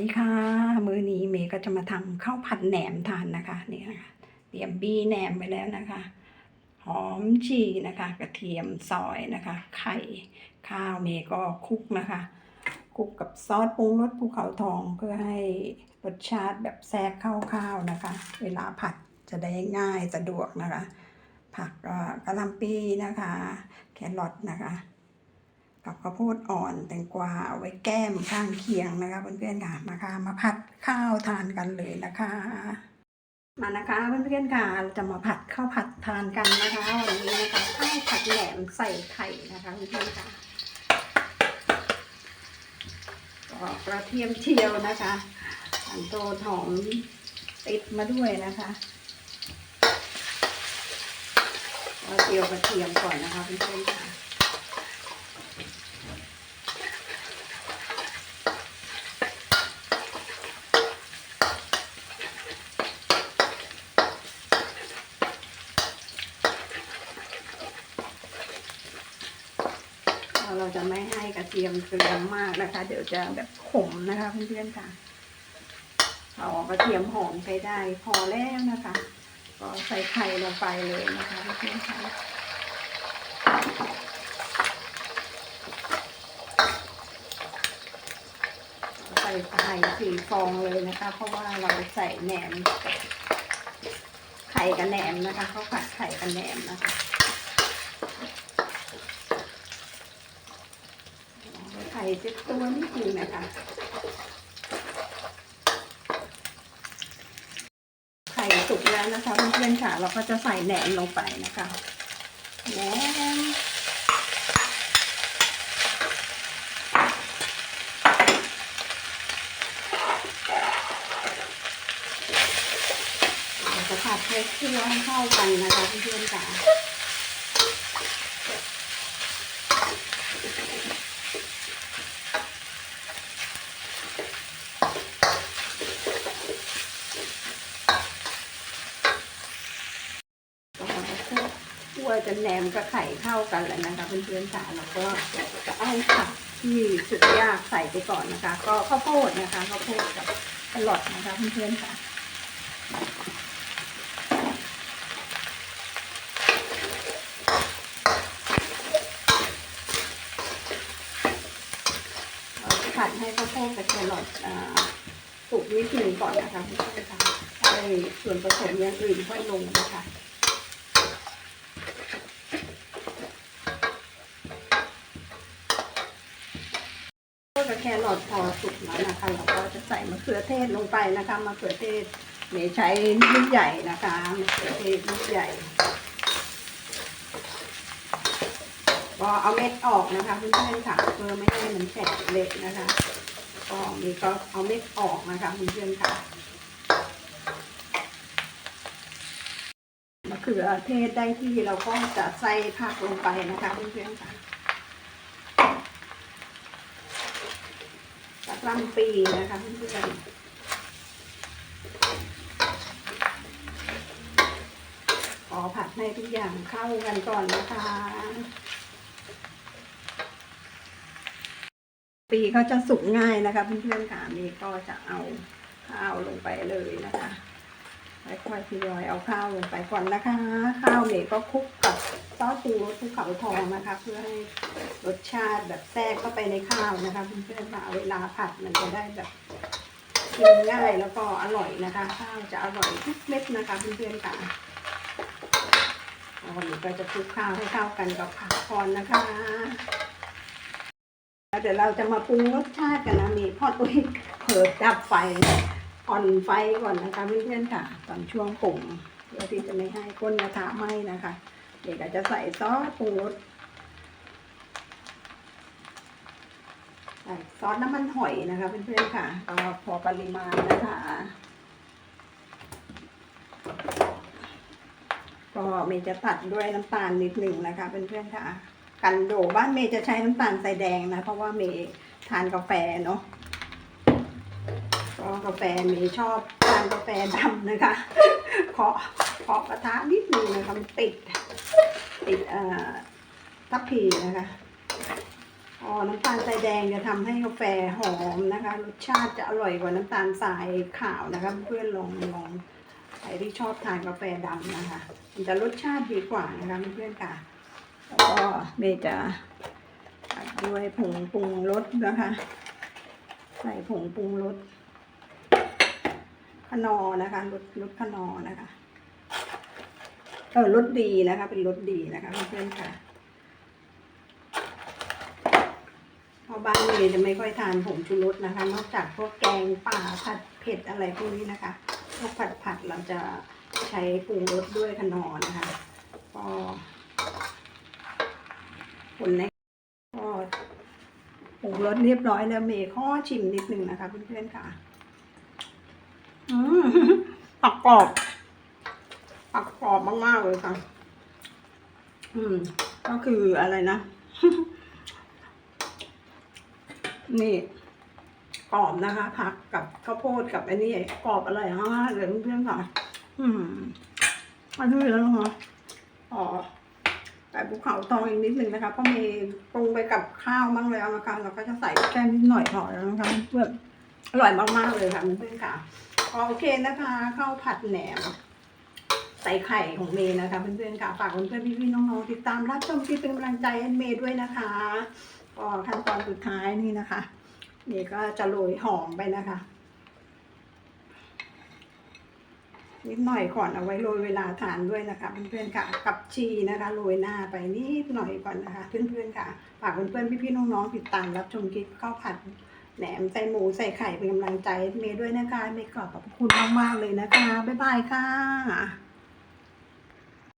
สวัสดีค่ะ มื้อนี้เมย์ก็จะมาทำข้าวผัดแหนมทานนะคะนี่นะคะเตรียมบีแหนมไปแล้วนะคะ หอมชีนะคะ กระเทียมซอยนะคะ ไข่ข้าวเมย์ก็คลุกนะคะคลุกกับซอสปรุงรสภูเขาทองเพื่อให้รสชาติแบบแทรกเข้าข้าวนะคะ เวลาผัดจะได้ง่ายสะดวกนะคะ ผักก็กระหลำปีนะคะ แครอทนะคะ กับข้าวโพดอ่อนแตงกวาเอาไว้แก้มข้างเคียงนะคะเพื่อนๆค่ะมาค่ะมาผัดข้าวทานกันเลยนะคะ มานะคะเพื่อนๆค่ะเราจะมาผัดข้าวผัดทานกันนะคะวันนี้นะคะข้าวผัดแหนมใส่ไข่นะคะเพื่อนๆค่ะก็กระเทียมเจียวนะคะอันโตหอมติดมาด้วยนะคะก็เจียวกระเทียมก่อนนะคะเพื่อนๆค่ะ จะไม่ให้กระเทียมเกลือมากนะคะ เดี๋ยวจะแบบขมนะคะเพื่อนๆค่ะเอากระเทียมหอมใช้ได้พอแล้วนะคะ ก็ใส่ไข่ลงไปเลยนะคะเพื่อนๆค่ะใส่ไข่สี่ฟองเลยนะคะ เพราะว่าเราใส่แหนมไข่กับแหนมนะคะเขาผัดไข่กับแหนมนะคะ ไข่เจ็ดตัวนิดนึงนะคะ ไข่สุกแล้วนะคะเพื่อนๆค่ะ เราก็จะใส่แหนมลงไปนะคะแหนมจะผัดให้เครื่องเข้ากันนะคะเพื่อนๆค่ะ คั่วจนแหนมกับไข่เข้ากันแล้วนะคะเพื่อนๆค่ะแล้วก็จะเอาผักที่สุดยากใส่ไปก่อนนะคะ ก็ข้าวโพดนะคะข้าวโพดกับแครอทนะคะเพื่อนๆค่ะเราจะผัดให้ข้าวโพดกับแครอทสุกนิดหนึ่งก่อนนะคะเพื่อนๆค่ะให้ส่วนผสมอย่างอื่นค่อยลงนะคะ ก็กับ แครอทพอสุกแล้วนะคะ เราก็จะใส่มะเขือเทศลงไปนะคะมะเขือเทศเมย์ใช้ลูกใหญ่นะคะมะเขือเทศลูกใหญ่ก็เอาเม็ดออกนะคะเพื่อนๆค่ะเพื่อไม่ให้มันแตกเละนะคะก็มีก็เอาเม็ดออกนะคะเพื่อนๆค่ะมะเขือเทศได้ที่เราก็จะใส่ผักลงไปนะคะเพื่อนๆค่ะ กลำปีนะคะเพื่อนๆขอผัดให้ทุกอย่างเข้ากันก่อนนะคะปีเขาจะสุกง่ายนะคะเพื่อนๆค่ะนี่ก็จะเอาข้าวลงไปเลยนะคะ ค่อยๆทยอยเอาข้าวลงไปก่อนนะคะ ข้าวเนี่ยก็คลุกกับซอสปรุงรสภูเขาทองนะคะ เพื่อให้รสชาติแบบแทรกเข้าไปในข้าวนะคะเพื่อนๆค่ะเวลาผัดมันจะได้แบบกินง่ายแล้วก็อร่อยนะคะ ข้าวจะอร่อยทุกเม็ดนะคะเพื่อนๆค่ะวันนี้ก็จะคลุกข้าวให้เข้ากันกับผักก่อนนะคะแล้วเดี๋ยวเราจะมาปรุงรสชาติกันนะมีพ่อตุ้ยเผิดดับไฟ อ่อนไฟก่อนนะคะเพื่อนๆค่ะ ตอนช่วงปรุงเพื่อที่จะไม่ให้ก้นกระทะไหม้นะคะ เดี๋ยวก็จะใส่ซอสปรุงรสใส่ซอสน้ำมันหอยนะคะเพื่อนๆค่ะก็พอปริมาณนะคะก็เมย์จะตัดด้วยน้ำตาลนิดหนึ่งนะคะเพื่อนๆค่ะ กันโดบ้านเมย์จะใช้น้ำตาลใส่แดงนะ เพราะว่าเมย์ทานกาแฟเนาะ ก็กาแฟเมย์ชอบทานกาแฟดำนะคะเคาะเคาะกระทะนิดนึงนะคะติด ติดเอ่อทัพพีนะคะอ๋อน้ำตาลทรายแดงจะทำให้กาแฟหอมนะคะรสชาติจะอร่อยกว่าน้ำตาลทรายขาวนะคะเพื่อนลองลองใครที่ชอบทานกาแฟดำนะคะ มันจะรสชาติดีกว่านะคะเพื่อนๆค่ะแล้วก็เมย์จะดด้วยผงปรุงรสนะคะ ใส่ผงปรุงรส นอนะคะรสรสขนอนะคะเออรสดีนะคะ เป็นรสดีนะคะเพื่อนๆค่ะเพราะบ้านเมย์จะไม่ค่อยทานผงชูรสนะคะ นอกจากพวกแกงป่าผัดเผ็ดอะไรพวกนี้นะคะพวกผัดผัดเราจะใช้ปรุงรสด้วยขนอนะคะก็คนในก็ปรุงรสเรียบร้อยแล้วเมย์ข้อชิมนิดนึงนะคะเพื่อนๆค่ะ ผักกรอบผักกรอบมากๆเลยค่ะ อืม ก็คืออะไรนะ นี่กรอบนะคะผักกับข้าวโพดกับอันนี้กรอบอร่อยมากเลยเพื่อนๆค่ะ อืมอันนี้แล้วนะคะอ๋อแต่ภูเขาทองอีกนิดนึงนะคะเพราะมีปรุงไปกับข้าวมั่งแล้วนะคะเราก็จะใส่แค่นิดหน่อยพอแล้วนะคะเพื่อนอร่อยมากๆเลยค่ะเพื่อนๆค่ะ โอเคนะคะข้าวผัดแหนม ใส่ไข่ของเมย์นะคะเพื่อนๆค่ะฝากเพื่อนๆพี่ๆน้องๆติดตามรับชมที่เป็นกำลังใจให้เมย์ด้วยนะคะก็ขั้นตอนสุดท้ายนี่นะคะเมย์ก็จะโรยหอมไปนะคะนิดหน่อยก่อนเอาไว้โรยเวลาทานด้วยนะคะเพื่อนๆค่ะกับชีนะคะโรยหน้าไปนิดหน่อยก่อนนะคะเพื่อนๆค่ะฝากเพื่อนๆพี่ๆน้องๆติดตามรับชมคลิปข้าวผัด แหนมใส่หมูใส่ไข่เป็นกำลังใจเมย์ด้วยนะคะเมย์ขอบพระคุณมากๆเลยนะคะ บ๊ายบายค่ะ